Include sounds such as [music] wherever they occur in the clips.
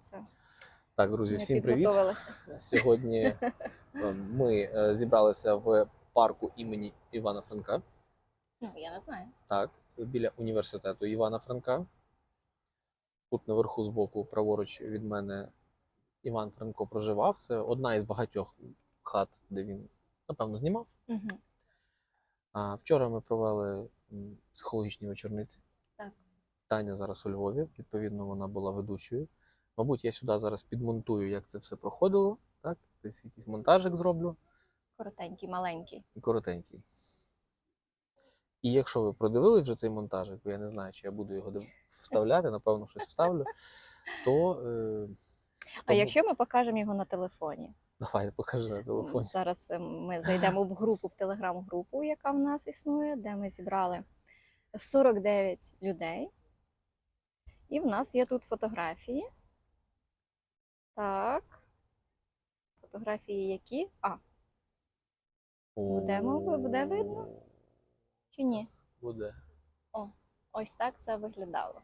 це Так, друзі, не всім привіт. Сьогодні е, [laughs] ми е, зібралися в парку імені Івана Франка, Ну, я не знаю. так, біля університету Івана Франка. Тут наверху збоку, праворуч від мене, Іван Франко проживав. Це одна із багатьох хат, де він, напевно, знімав. Угу. А вчора ми провели психологічні вечорниці. Так. Таня зараз у Львові, відповідно, вона була ведучою. Мабуть, я сюди зараз підмонтую, як це все проходило. Так? Десь якийсь монтажик зроблю. Коротенький, маленький. коротенький. І якщо ви продивили вже цей монтажик, бо я не знаю, чи я буду його вставляти, напевно, щось вставлю, то е, А тому- якщо ми покажемо його на телефоні? давай покажи на телефоні. Зараз е, ми зайдемо в групу, в телеграм-групу, яка в нас існує, де ми зібрали 49 людей. І в нас є тут фотографії. Так. Фотографії які? А, Буде мова, буде видно? чи ні? Буде. О, Ось так це виглядало.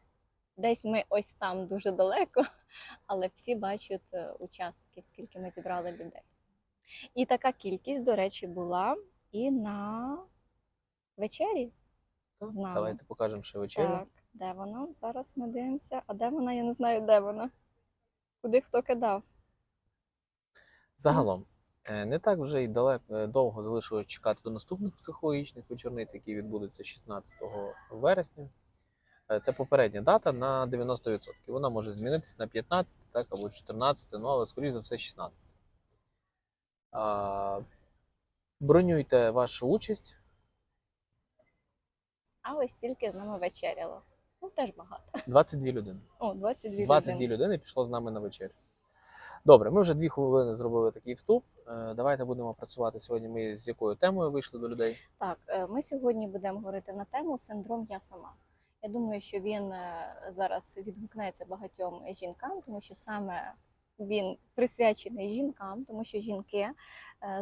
Десь ми ось там дуже далеко, [laughs] але всі бачать е, учасників, скільки ми зібрали людей. І така кількість, до речі, була і на вечері. Так, Знала. Давайте покажемо ще вечерю. Так, де вона? Зараз ми дивимося. А де вона? Я не знаю, де вона. Куди хто кидав? Загалом, е, не так вже й далеко е, довго залишилось чекати до наступних психологічних вечорниць, які відбудуться 16 вересня. Е, Це попередня дата на 90%. Вона може змінитися на 15 так, або 14, ну але, скоріш за все, 16. А, Бронюйте вашу участь. А ось тільки з нами вечеряло. Ну, теж багато. 22 людини. О, 22 22 людини. людини пішло з нами на вечерю. Добре, ми вже дві хвилини зробили такий вступ. Е, Давайте будемо працювати сьогодні. Ми з якою темою вийшли до людей. Так, е, ми сьогодні будемо говорити на тему синдром Я сама. Я думаю, що він е, зараз відгукнеться багатьом жінкам, тому що саме він присвячений жінкам, тому що жінки е,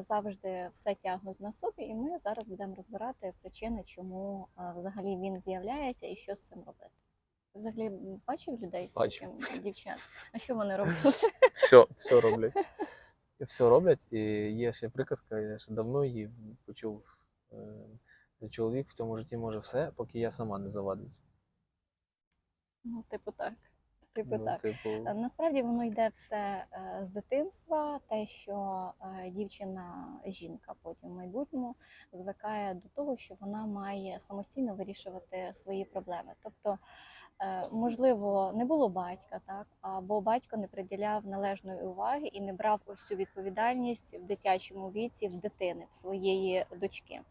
завжди все тягнуть на собі, і ми зараз будемо розбирати причини, чому е, взагалі він з'являється і що з цим робити. Взагалі бачив людей з Бачив. таким дівчат? А що вони роблять? [laughs] Все, все роблять. Все роблять. І є ще приказка, я ще давно її почув. е, Чоловік в цьому житті може все, поки я сама не завадить. Ну, типу так. Типу Ну, так. типу, Е, Насправді воно йде все е, з дитинства, те, що е, дівчина, жінка потім в майбутньому звикає до того, що вона має самостійно вирішувати свої проблеми. Тобто, можливо, не було батька, так або батько не приділяв належної уваги і не брав ось цю відповідальність в дитячому віці в дитини, в своєї дочки.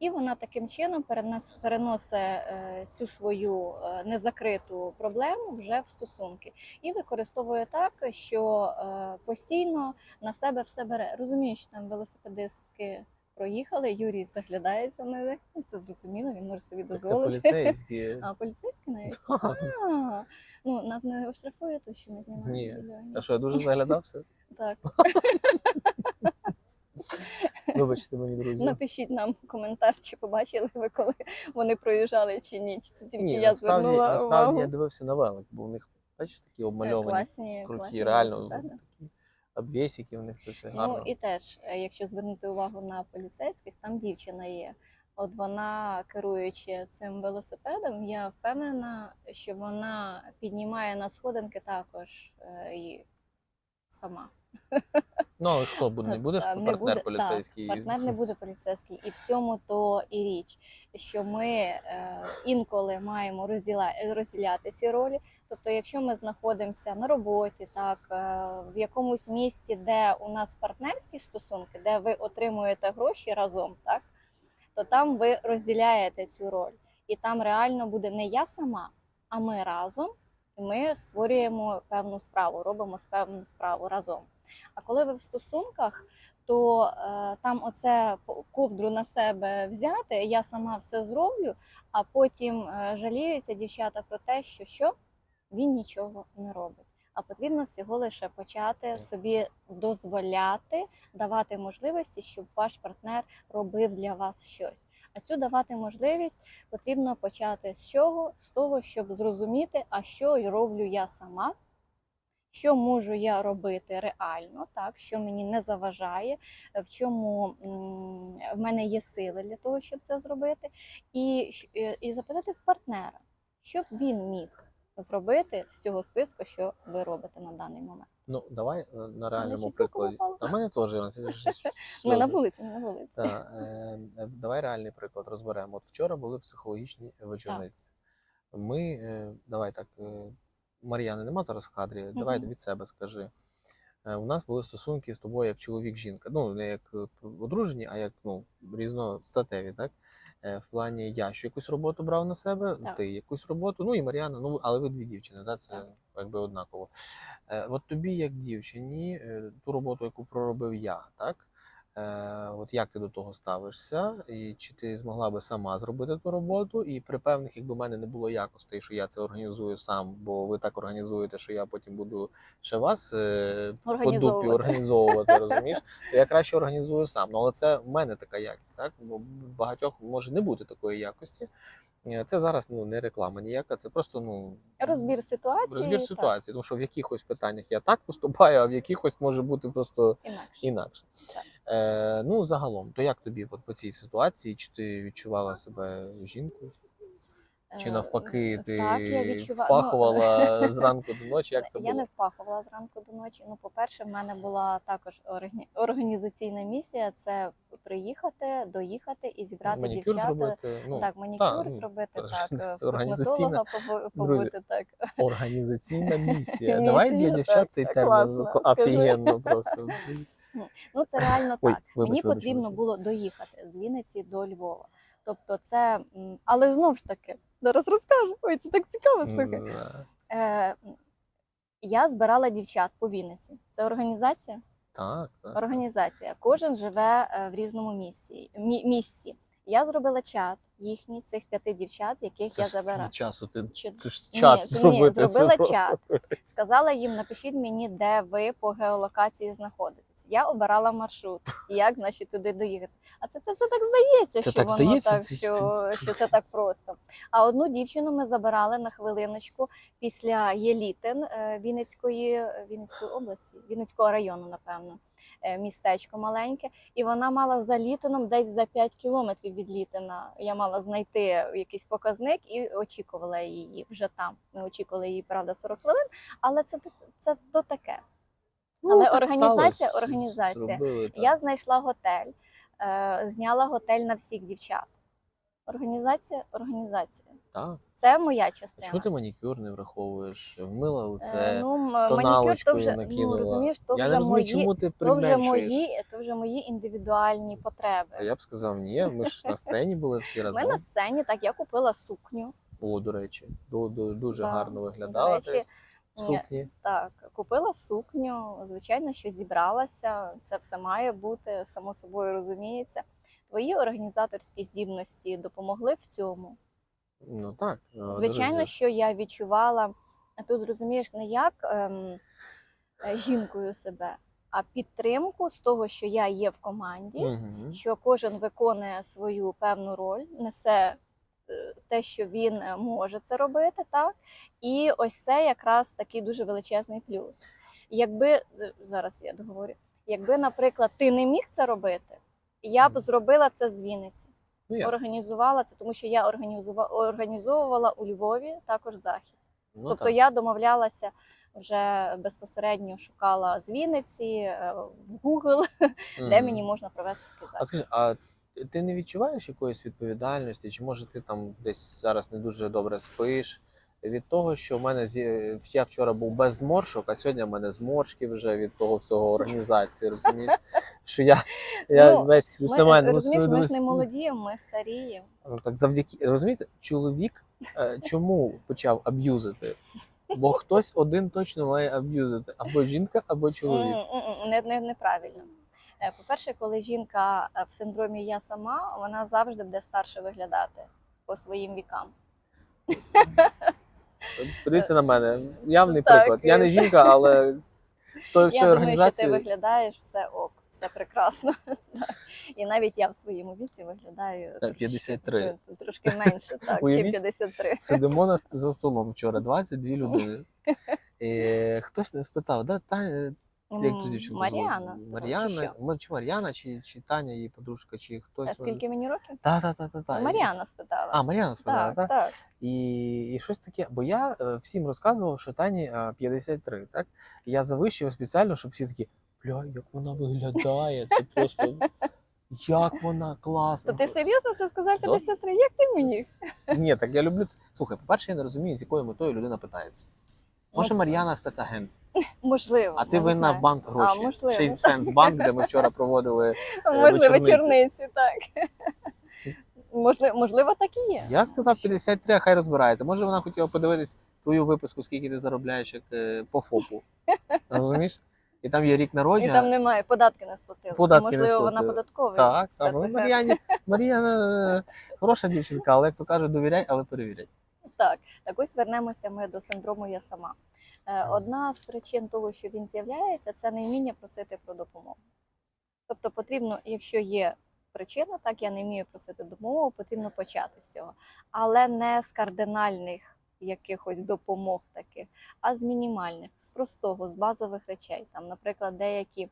І вона таким чином перенос- переносить е, цю свою е, незакриту проблему вже в стосунки і використовує так, що е, постійно на себе все бере. Розумію, що там велосипедистки проїхали. Юрій заглядається на них. Ну, Це зрозуміло, він може собі так це дозволити. поліцейські. [laughs] А поліцейські навіть [laughs] Ха-ха. а, ну нас не оштрафує, то що ми знімаємо Ні. А що, я дуже заглядався? Так, [laughs] Вибачте мені, друзі. напишіть нам коментар, чи побачили ви, коли вони проїжджали чи ні. Чи це тільки Ні, я насправді, звернула насправді увагу. я дивився на велик, бо у них, бачиш, такі обмальовані, класні, круті, класні реально такі обвісики, у них це все гарно. Ну і теж, е, якщо звернути увагу на поліцейських, там дівчина є. От вона, керуючи цим велосипедом, я впевнена, що вона піднімає на сходинки також е, і сама. [laughs] Ну, хто буде? Не буде ж Та, не партнер буде- поліцейський? Так, партнер не буде поліцейський. І в цьому то і річ, що ми е, інколи маємо розділа- розділяти ці ролі. Тобто, якщо ми знаходимося на роботі, так е, в якомусь місці, де у нас партнерські стосунки, де ви отримуєте гроші разом, так то там ви розділяєте цю роль, і там реально буде не я сама, а ми разом, і ми створюємо певну справу, робимо певну справу разом. А коли ви в стосунках, то е, там оце ковдру на себе взяти, я сама все зроблю, а потім е, жаліються дівчата про те, що що він нічого не робить. А потрібно всього лише почати собі дозволяти, давати можливості, щоб ваш партнер робив для вас щось. А цю давати можливість потрібно почати з чого? З того, щоб зрозуміти, а що роблю я сама, що можу я робити реально, так, що мені не заважає, в чому в мене є сили для того, щоб це зробити, і, е, і запитати в партнера, що б він міг зробити з цього списку, що ви робите на даний момент. Ну, давай е, на реальному прикладі. А мене теж [laughs] Ми на вулиці, ми на вулиці. Е, давай реальний приклад розберемо. От вчора були психологічні вечорниці. Ми, давай так, Мар'яни нема зараз в кадрі, давай Мгм. від себе скажи. Е, У нас були стосунки з тобою як чоловік-жінка. Ну, не як е, одружені, а як ну, різностатеві, так? Е, В плані я що якусь роботу брав на себе, Так. ти якусь роботу, ну і Мар'яна, ну але ви дві дівчини, да? це Так. якби однаково. От тобі, як дівчині, ту роботу, яку проробив я, так? Е, От як ти до того ставишся, і чи ти змогла би сама зробити ту роботу? І при певних, якби в мене не було якостей, що я це організую сам, бо ви так організуєте, що я потім буду ще вас е, по дупі Організовувати. організовувати, [laughs] розумієш? То я краще організую сам. Ну але це в мене така якість, так? Бо багатьох може не бути такої якості. Е, Це зараз ну не реклама ніяка, це просто ну Розбір ситуації. розбір так, ситуації. Тому що в якихось питаннях я так поступаю, а в якихось може бути просто інакше. інакше. Так. Е, ну, загалом, то як тобі от, по цій ситуації? Чи ти відчувала себе жінкою? Чи Е, навпаки, ти так, я відчува- впахувала [laughs] зранку до ночі? Як це я не впахувала зранку до ночі. Ну, по-перше, в мене була також органі- організаційна місія: це приїхати, доїхати і зібрати Манікюр дівчата. зробити? Ну, так, манікюр ну, зробити, ж- так, [laughs] це е, організаційна. побути, так. Організаційна [laughs] місія. Давай для дівчат цей термін офігенно просто. Ну, це реально Ой, так. вибач, Мені вибач, потрібно вибач. було доїхати з Вінниці до Львова. Тобто, це, але знову ж таки, зараз розкажу. Ой, це так цікаво, слухай. Е, я збирала дівчат по Вінниці. Це організація? Так, так. Організація. Кожен живе е, в різному місці. Місці. Я зробила чат їхній, цих п'яти дівчат, яких Це я забирала. часу ти Чи- це ж чат ні, зробити. це зробила просто- чат. Сказала їм, напишіть мені, де ви по геолокації знаходитесь. Я обирала маршрут, і як значить туди доїхати. А це, це, так здається, Це що так воно здається? так, Це- що, це- що це так просто. А одну дівчину ми забирали на хвилиночку після Єлітин е, Вінницької, Вінницької області, Вінницького району, напевно. е, Містечко маленьке, і вона мала за літином десь за 5 кілометрів від літина. Я мала знайти якийсь показник і очікувала її вже там. Ми очікували її, правда, 40 хвилин, але це, це то таке. Ну, Але так організація- сталося, організація. зробили, так. Я знайшла готель, е, зняла готель на всіх дівчат. Організація, організація. Так. Це моя А частина. чому ти манікюр не враховуєш? Вмила Е, ну, м- манікюр то вже, накинула. ну, розумієш, то Я вже не розумію, мої, чому ти то вже применшуєш. мої, то вже мої індивідуальні потреби. А я б сказав, ні, ми ж на сцені були всі Ми разом. на сцені, так, я купила сукню. О, до речі, ду- ду- дуже Да, гарно До виглядала речі, ти сукні. Так, купила сукню, звичайно, що зібралася. Це все має бути, само собою розуміється. Твої організаторські здібності допомогли в цьому. Ну так. е, Звичайно, друзі. що я відчувала тут, розумієш, не як ем, е, жінкою себе, а підтримку з того, що я є в команді, Мгм. що кожен виконує свою певну роль, несе те, що він е, може це робити, так і ось це якраз такий дуже величезний плюс. Якби е, зараз я договорю, якби, наприклад, ти не міг це робити, я б зробила це з Вінниці Ну, організувала це, тому що я організовувала у Львові також захід. Ну, тобто так. я домовлялася вже безпосередньо шукала з Вінниці е, в Google, [laughs] де мені можна провести такий А захід. скажи, а ти не відчуваєш якоїсь відповідальності, чи може ти там десь зараз не дуже добре спиш? Від того, що в мене зі... я вчора був без зморшок, а сьогодні в мене зморшки вже від того всього організації, розумієш? Що я, я Ну, весь Ми, мене, розумієш, ми ж не ну, молодіємо, ми старіємо. Ну, Так завдяки розумієте, чоловік е, чому почав аб'юзити? Бо хтось один точно має аб'юзити або жінка, або чоловік. Не, не, неправильно. Е, По-перше, коли жінка е, в синдромі я сама, вона завжди буде старше виглядати по своїм вікам. Подивіться на мене, явний Так, приклад. Я не жінка, але з всієї думаю, що ти виглядаєш все ок. все прекрасно. [laughs] І навіть я в своєму віці виглядаю трошки- 53. ну, трошки менше, [laughs] так, чи Уявіть, 53. [laughs] Сидимо на, за столом вчора, 22 людини. І хтось не спитав, да, та, е, як ту дівчинку Маріана. звуть? чи Мар'яна, що? Ма- чи Мар'яна, чи, чи Таня, її подружка, чи А хтось. скільки мені років? Та, та, та, та, та. Мар'яна спитала. А, Мар'яна спитала, так, так? так. І, і щось таке, бо я е, всім розказував, що Тані е, 53, так? Я завищив спеціально, щоб всі такі, бля, як вона виглядає, це просто як вона класна. То ти серйозно це сказав Да. 53? Як ти мені? Ні, так я люблю. це. Слухай, по-перше, я не розумію, з якою метою людина питається. Може, Мар'яна спецагент, [laughs] Можливо. а ти я винна в банк гроші. можливо. Ще й в Сенсбанк, де ми вчора проводили. Можливо, вечорниці. так. [laughs] Можливо, можливо, так і є. Я сказав 53, а хай розбирається. Може, вона хотіла подивитись твою виписку, скільки ти заробляєш як е, по ФОПу. [laughs] Розумієш? І там є рік І народження. там немає, податки не сплатили. Податки не Можливо, вона податковий. Так, так. Мар'яна е, хороша дівчинка, але як то кажуть, довіряй, але перевіряй. Так, так ось вернемося ми до синдрому я сама. Е, Одна з причин того, що він з'являється, це невміння просити про допомогу. Тобто потрібно, якщо є причина, так я не вмію просити допомогу, потрібно почати з цього. Але не з кардинальних якихось допомог таких, а з мінімальних, з простого, з базових речей. Там, наприклад, деякі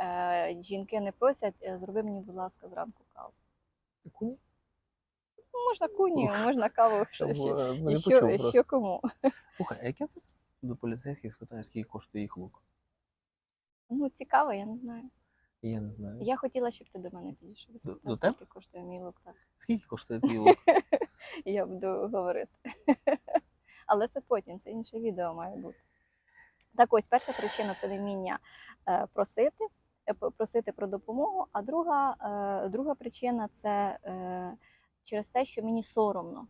е, жінки не просять, «Е, зроби мені, будь ласка, зранку каву. Можна кунію, Ух, можна каву. Що, що, Не що, почув просто. кому? Слухай, а як я зараз до поліцейських спитаю, скільки коштує їх лук? Ну, цікаво, я не знаю. Я не знаю. Я хотіла, щоб ти до мене підійшов. і спитав, до тебе? Скільки коштує мій лук, так. Скільки коштує твій лук? Я буду говорити. [laughs] Але це потім, це інше відео має бути. Так ось, перша причина це невміння е, просити, е, просити про допомогу, а друга, е, друга причина це через те, що мені соромно.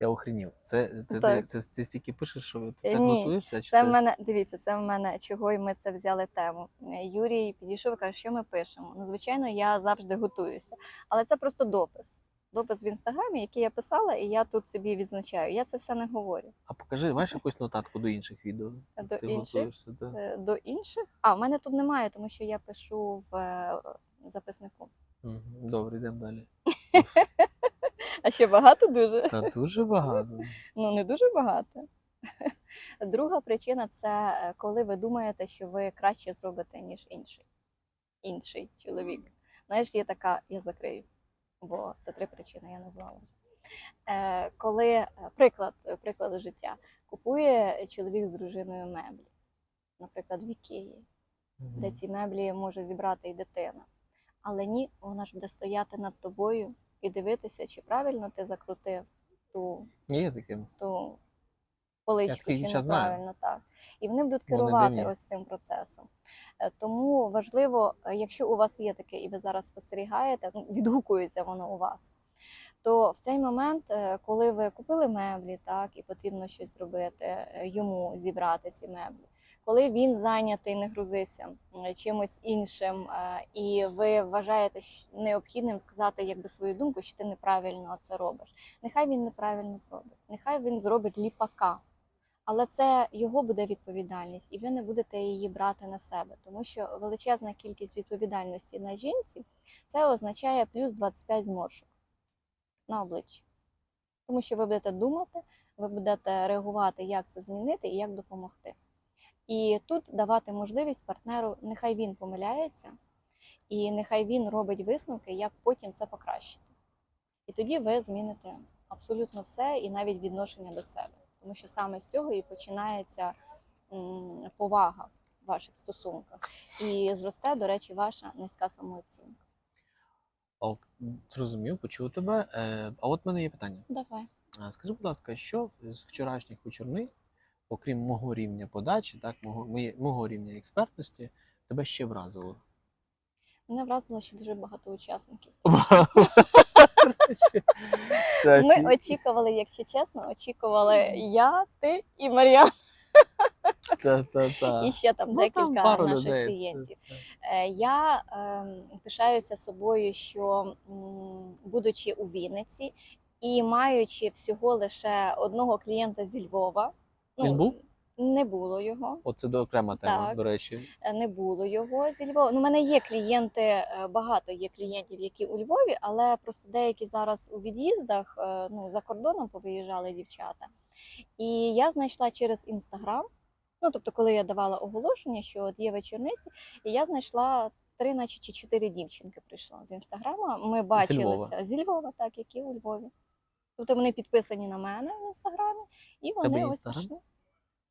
Я охренів. Це, це, ти, Так. це, ти стільки пишеш, що ти Е, так ні, готуєшся? Чи Це ти... в мене, дивіться, це в мене чого і ми це взяли тему. Е, Юрій підійшов і каже, що ми пишемо. Ну, звичайно, я завжди готуюся, але це просто допис. Допис в інстаграмі, який я писала, і я тут собі відзначаю. Я це все не говорю. А покажи, маєш якусь нотатку до інших відео? До ти інших? готуєшся, да. Е, До інших. А, в мене тут немає, тому що я пишу в е, записнику. Добре, йдемо далі. [laughs] А ще багато дуже. Та дуже багато. Ну, не дуже багато. [laughs] Друга причина це е, коли ви думаєте, що ви краще зробите, ніж інший. Інший чоловік. Знаєш, є така, я закрию, бо це три причини, я назвала. Е, коли е, приклад, приклад життя, купує чоловік з дружиною меблі, наприклад, в Ікеї, де ці меблі може зібрати і дитина. Але ні, вона ж буде стояти над тобою і дивитися, чи правильно ти закрутив ту Є таке. ту поличку, чи неправильно так. І вони будуть керувати ось цим процесом. Е, Тому важливо, е, якщо у вас є таке, і ви зараз спостерігаєте, ну, відгукується воно у вас. То в цей момент, е, коли ви купили меблі, так і потрібно щось зробити, йому зібрати ці меблі. Коли він зайнятий, не грузися чимось іншим, е, і ви вважаєте необхідним сказати якби свою думку, що ти неправильно це робиш. Нехай він неправильно зробить, нехай він зробить ліпака. Але це його буде відповідальність, і ви не будете її брати на себе, тому що величезна кількість відповідальності на жінці це означає плюс 25 зморшок на обличчі. Тому що ви будете думати, ви будете реагувати, як це змінити і як допомогти. І тут давати можливість партнеру, нехай він помиляється, і нехай він робить висновки, як потім це покращити. І тоді ви зміните абсолютно все і навіть відношення до себе. Тому що саме з цього і починається повага в ваших стосунках. І зросте, до речі, ваша низька самооцінка. Ок, зрозумів, почув тебе. Е, а от в мене є питання. Давай. Скажи, будь ласка, що з вчорашніх вечорниць, окрім мого рівня подачі, так, мого, моє- мого рівня експертності, тебе ще вразило? Мене вразило, що дуже багато учасників. [laughs] Це Ми очікували, якщо чесно, очікували я, ти і Мар'ян, та, та, та. і ще там Ну, декілька там пару наших людей. клієнтів. Та, та. Е, Я ем, пишаюся собою, що м, будучи у Вінниці і маючи всього лише одного клієнта зі Львова, Він був? Не було його. Оце до окрема тема, Так. до речі. Е, Не було його зі Львова. Ну, у мене є клієнти, е, багато є клієнтів, які у Львові, але просто деякі зараз у від'їздах е, ну, за кордоном повиїжджали дівчата. І я знайшла через інстаграм. Ну, тобто, коли я давала оголошення, що от є вечорниці, і я знайшла три, наче чи чотири дівчинки прийшло з інстаграма. Ми бачилися зі Львова, так, які у Львові. Тобто вони підписані на мене в інстаграмі, і Тебе вони ось Інстаграм? пішли.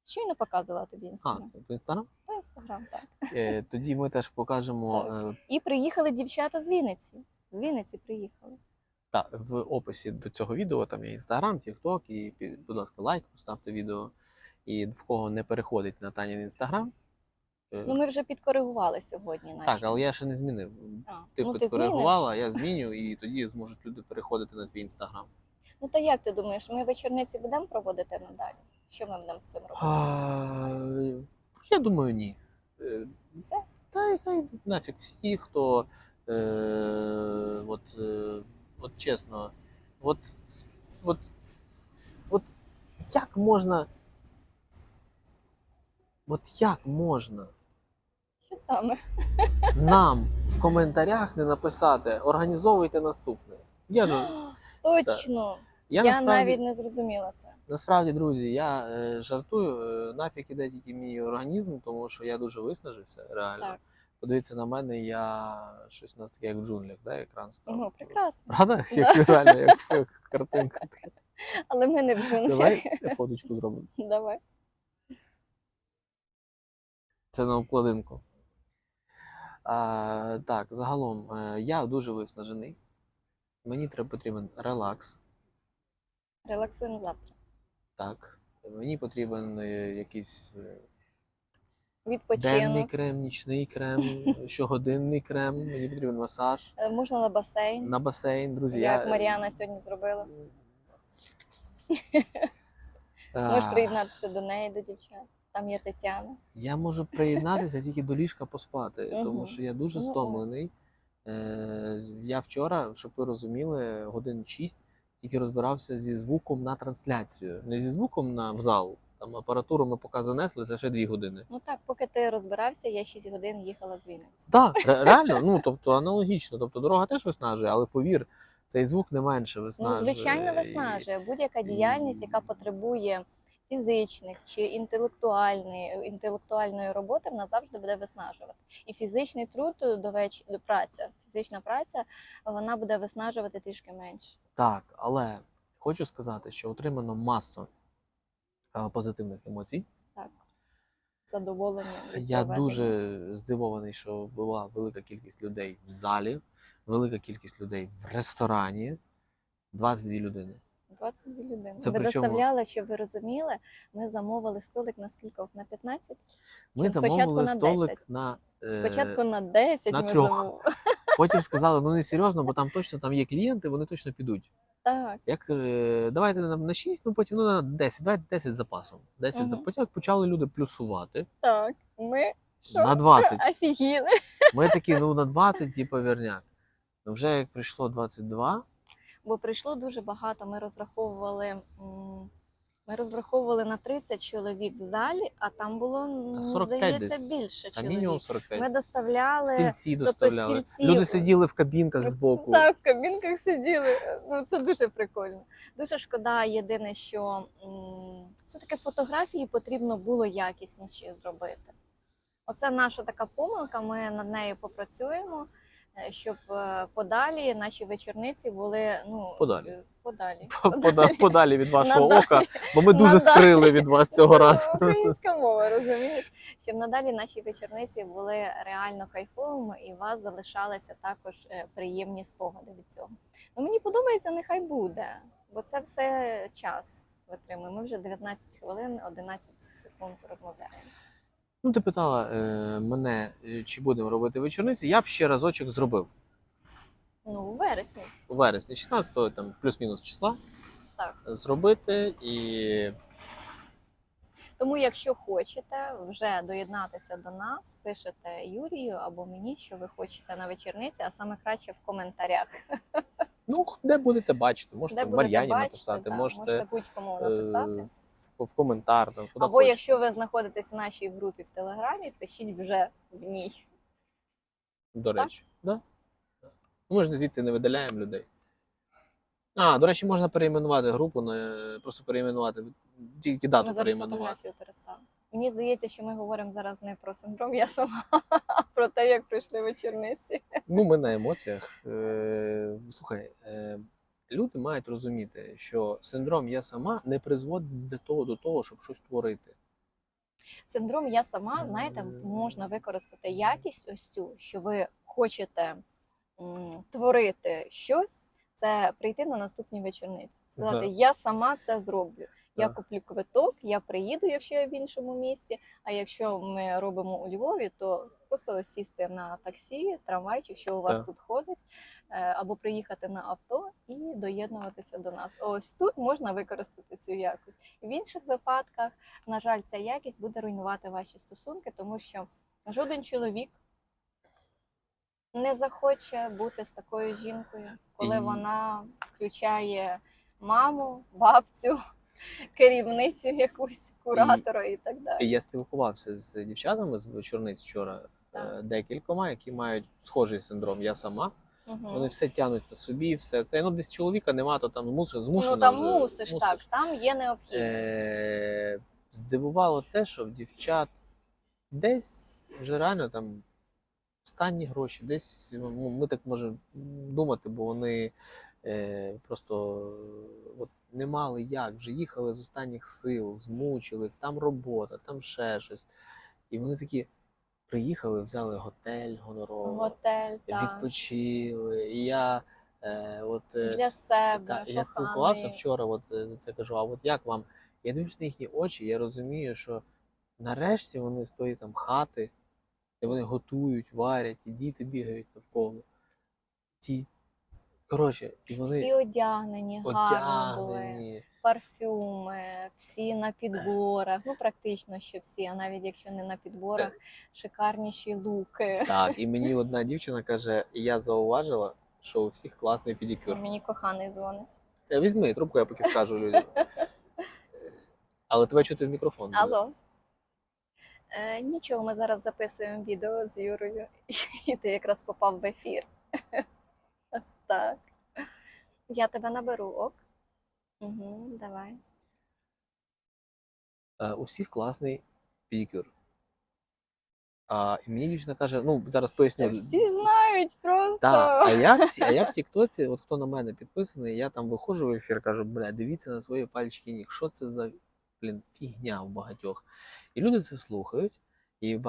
Щойно показувала тобі А, інстаграм. то інстаграм? Та інстаграм, так. Е, Тоді ми теж покажемо Так. е, І приїхали дівчата з Вінниці. З Вінниці приїхали. та, в описі до цього відео. Там є інстаграм, тікток, і пі- будь ласка, лайк, поставте відео. І в кого не переходить на Танін інстаграм. е, Ну, ми вже підкоригували сьогодні. Наші. Так, але я ще не змінив. А, Ти ну, ти підкоригувала, я зміню, і тоді зможуть люди переходити на твій інстаграм. Ну та як ти думаєш, ми вечорниці будемо проводити надалі? Що ми будемо з цим робити? А, я думаю, ні. Е, Все? Та й хай нафіг всі, хто е, от, е, от чесно, от, от, от як можна. От як можна Що саме? нам в коментарях не написати організовуйте наступне? Я ж [gasps] Точно! Я, Я, насправді, навіть не зрозуміла це. насправді, друзі, я е, жартую, е, нафіг іде тільки мій організм, тому що я дуже виснажився, реально. Так. Подивіться на мене, я щось у нас таке, як в джунглях, да, екран став. Ну, прекрасно. Правда? [laughs] Як реально, як, як картинка. [laughs] Але ми не в джунглях. Давай [laughs] фоточку зробимо. Давай. Це на обкладинку. А, так, загалом, е, я дуже виснажений. Мені треба потрібен релакс. Релаксуємо завтра. Так. Мені потрібен е, якийсь е, денний Відпочинок. крем, нічний крем, [laughs] щогодинний крем. Мені потрібен масаж Е, Можна на басейн, на басейн. Друзі, як я... Мар'яна сьогодні зробила. А, [laughs] Можеш приєднатися до неї, до дівчат. Там є Тетяна. Я можу приєднатися тільки до ліжка поспати, тому що я дуже Ну, ось. стомлений. Е, Я вчора, щоб ви розуміли, годин 6 тільки розбирався зі звуком на трансляцію. Не зі звуком на в зал. Там апаратуру ми поки занесли, це ще дві години. Ну так, поки ти розбирався, я 6 годин їхала з Вінниці. Так, [laughs] реально, ну тобто аналогічно. Тобто дорога теж виснажує, але повір, цей звук не менше Ну, звичайно, виснажує будь-яка діяльність, яка потребує фізичних чи інтелектуальної, інтелектуальної роботи, вона завжди буде виснажувати. І фізичний труд до веч... праця, фізична праця, вона буде виснажувати трішки менше. Так, але хочу сказати, що отримано масу е, позитивних емоцій. Так, задоволення. Я дуже здивований, що була велика кількість людей в залі, велика кількість людей в ресторані. 22 людини. 22 людини. Це Ми причому- доставляли, щоб ви розуміли, ми замовили столик на скількох? На 15? Ми Чи спочатку замовили на столик 10? на. е, Спочатку на 10 на ми трьох. замовили. [laughs] Потім сказали, ну не серйозно, бо там точно там є клієнти, вони точно підуть. Так, Як е, давайте на, на 6, ну потім ну, на 10, давайте 10 з запасом. 10 за... Мгм. Потім почали люди плюсувати так. Ми що? на 20. [laughs] Офігіли. Ми такі, ну на 20, типу, верняк. Ну вже як прийшло 22, Бо прийшло дуже багато. Ми розраховували. Ми розраховували на 30 чоловік в залі, а там було ну, 45 здається десь. більше чоловік. мінімум 45. Ми доставляли Стільці тобто доставляли. стільці- Люди сиділи в кабінках збоку. Так, в кабінках сиділи. Ну це дуже прикольно. Дуже шкода. Єдине, що це таке фотографії потрібно було якісніші зробити. Оце наша така помилка. Ми над нею попрацюємо, е, щоб е, подалі наші вечорниці були ну Подалі. е, подалі. Подалі від вашого Надалі. ока, бо ми дуже Надалі. скрили від вас цього разу. Українська мова, розумієш? Щоб надалі наші вечорниці були реально кайфовими і у вас залишалися також е, приємні спогади від цього. Ну, мені подобається, нехай буде, бо це все час витримує. Ми вже 19 хвилин, 11 секунд розмовляємо. Ну, ти питала е, мене, е, чи будемо робити вечорниці. Я б ще разочок зробив Ну, у вересні. у вересні, 16 там плюс-мінус числа. Так. Зробити і Тому, якщо хочете вже доєднатися до нас, пишете Юрію або мені, що ви хочете на вечірниці, а саме краще в коментарях. ну, де будете бачити, можете Де в будете Мар'яні бачити, написати, да, можете. можете будь-кому е, написати. В коментар. Там, куди Або хочете. якщо ви знаходитесь в нашій групі в Телеграмі, пишіть вже в ній. До Так? речі, да? Ну, Ми ж не звідти не видаляємо людей. А, до речі, можна перейменувати групу, на, просто перейменувати, тільки дату Ми зараз перейменувати. фотографію переставимо. Мені здається, що ми говоримо зараз не про синдром я сама, а про те, як пройшли вечірниці. Ну, ми на емоціях. Е, слухай, е, люди мають розуміти, що синдром я сама не призводить до того, до того, щоб щось творити. Синдром я сама, знаєте, можна використати якість ось цю, що ви хочете м, творити щось, це прийти на наступні вечорниці. Сказати, Так. я сама це зроблю. Я Так. куплю квиток, я приїду, якщо я в іншому місті. А якщо ми робимо у Львові, то просто сісти на таксі, трамвайчик, що у вас Так. тут ходить, або приїхати на авто і доєднуватися до нас. Ось тут можна використати цю якість. В інших випадках, на жаль, ця якість буде руйнувати ваші стосунки, тому що жоден чоловік не захоче бути з такою жінкою, коли І- вона включає маму, бабцю, [laughs] керівницю якусь, куратора і так далі. Я спілкувався з дівчатами з вечорниць вчора, Так. е, декількома, які мають схожий синдром я сама. Мгм. Вони все тягнуть на собі, все це. Ну, десь чоловіка нема, то там змушено. змушено Ну там вже- мусиш, так, там є необхідність. Е, здивувало те, що в дівчат десь вже реально там останні гроші, десь ну, ми так можемо думати, бо вони е, просто от, не мали як, вже їхали з останніх сил, змучились, там робота, там ще щось. І вони такі приїхали, взяли готель гоноровий, Готель, так, відпочили. І я е, от, е, для себе. та, я коханий. спілкувався вчора, от е, за це кажу, а от як вам? Я дивлюсь на їхні очі, я розумію, що нарешті вони з тої там хати, де вони готують, варять, і діти бігають навколо. Ті, коротше, і Всі одягнені, гарно були. одягнені. парфюми, всі на підборах. Ну, практично що всі, а навіть якщо не на підборах, шикарніші луки. Так, і мені [laughs] одна дівчина каже, я зауважила, що у всіх класний педикюр. Мені коханий дзвонить. Е, Візьми трубку, я поки скажу людям. [laughs] Але тебе чути в мікрофон. буде. Алло. Е, нічого, ми зараз записуємо відео з Юрою, [laughs] і ти якраз попав в ефір. Так. Я тебе наберу, ок? Угу, давай. Е, у всіх класний педикюр. А, і мені дівчина каже, ну зараз поясню. Всі знають просто. Так, а я, а я в Тіктоці, от хто на мене підписаний, я там виходжу в ефір, кажу, бля, дивіться на свої пальчики ніг. Що це за блін, фігня в багатьох? І люди це слухають, і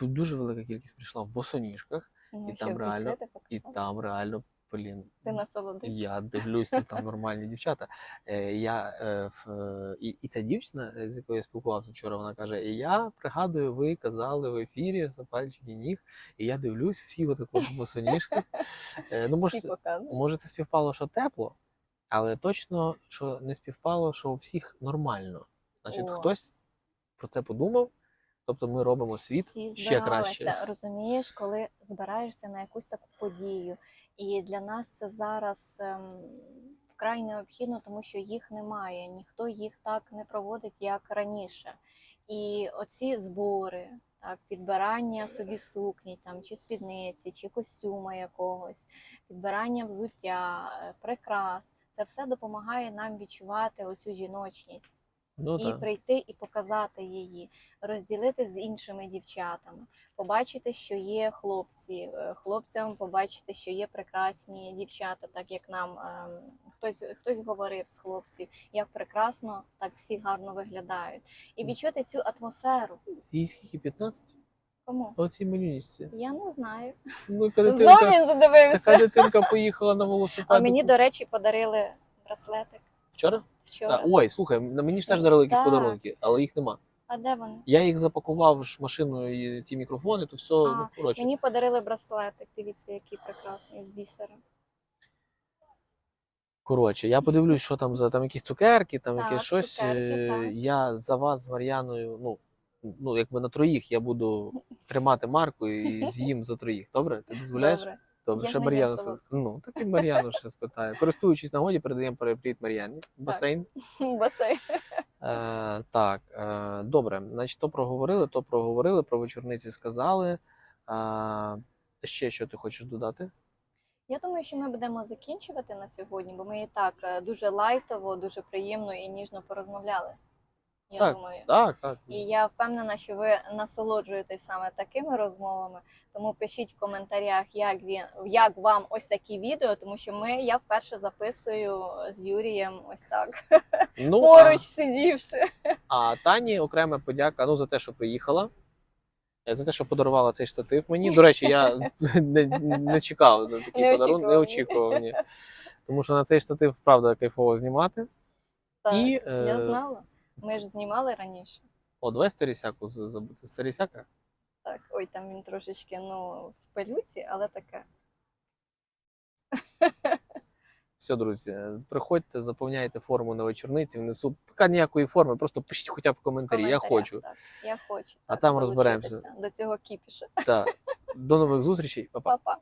дуже велика кількість прийшла в босоніжках, Ну, і там реально- і там реально, блін, Ти насолодився. я дивлюсь, тут там нормальні дівчата. Е, я, е, в, і, і ця дівчина, з якою я спілкувався вчора, вона каже: І я пригадую, ви казали в ефірі за пальчики ніг, і я дивлюсь, всі в босоніжках. Е, ну, може, може, це співпало, що тепло, але точно, що не співпало, що у всіх нормально. Значить, О. хтось про це подумав, тобто ми робимо світ Всі ще краще. розумієш, коли збираєшся на якусь таку подію. І для нас це зараз ем, вкрай необхідно, тому що їх немає. Ніхто їх так не проводить, як раніше. І оці збори, так, підбирання собі сукні, там, чи спідниці, чи костюма якогось, підбирання взуття, е, прикрас. Це все допомагає нам відчувати оцю жіночність Ну, і так. прийти і показати її, розділити з іншими дівчатами, побачити, що є хлопці, е, хлопцям побачити, що є прекрасні дівчата, так як нам ем, хтось хтось говорив з хлопців, як прекрасно так всі гарно виглядають, і відчути цю атмосферу. І скільки 15? Кому? Оцій малюнічці. Я не знаю. Ну, яка Знову задивився. така дитинка поїхала на велосипеді. А мені, до речі, подарили браслетик Вчора? вчора. Та, ой, слухай, на мені ж теж дарили якісь Так. подарунки, але їх нема. А де вони? Я їх запакував ж машиною, і ті мікрофони, то все, А, ну, коротше. Мені подарили браслетик. Дивіться, який прекрасний з бісера. Коротше, я подивлюсь, що там за там якісь цукерки, там Так, якесь щось. цукерки, Е, так. Я за вас з Мар'яною, ну, ну, якби на троїх я буду тримати марку і [laughs] з'їм за троїх. Добре? Ти дозволяєш? Добре. Добре, Я ще ж Мар'яну Ну, так і Мар'яну ще спитаю. Користуючись нагоді, передаємо привіт Мар'яні. Басейн. [laughs] басейн. Е, так, е, добре. Значить, то проговорили, то проговорили, про вечорниці сказали. Е, ще що ти хочеш додати? Я думаю, що ми будемо закінчувати на сьогодні, бо ми і так е, дуже лайтово, дуже приємно і ніжно порозмовляли. Я Так. думаю. Так, так. І я впевнена, що ви насолоджуєтесь саме такими розмовами. Тому пишіть в коментарях, як він як вам ось такі відео, тому що ми я вперше записую з Юрієм ось так Ну, [laughs] поруч сидівши. А, а Тані окрема подяка ну, за те, що приїхала. е, За те, що подарувала цей штатив мені. До речі, я [laughs] не, не чекав на такий Не подарунок, не очікував, ні. очікував. Ні. Тому що на цей штатив, правда, кайфово знімати. Так, І, я е, знала. Ми ж знімали раніше. О, давай старісяку забути. Старісяка? Так, ой, там він трошечки ну в пилюці, але таке. Все, друзі, приходьте, заповняйте форму на вечорниці, внесу. Поки ніякої форми, просто пишіть хоча б коментарі. Я хочу. Так, я хочу. А так, там розберемося. До цього кіпіша. Так. До нових зустрічей. Па-па. Па-па.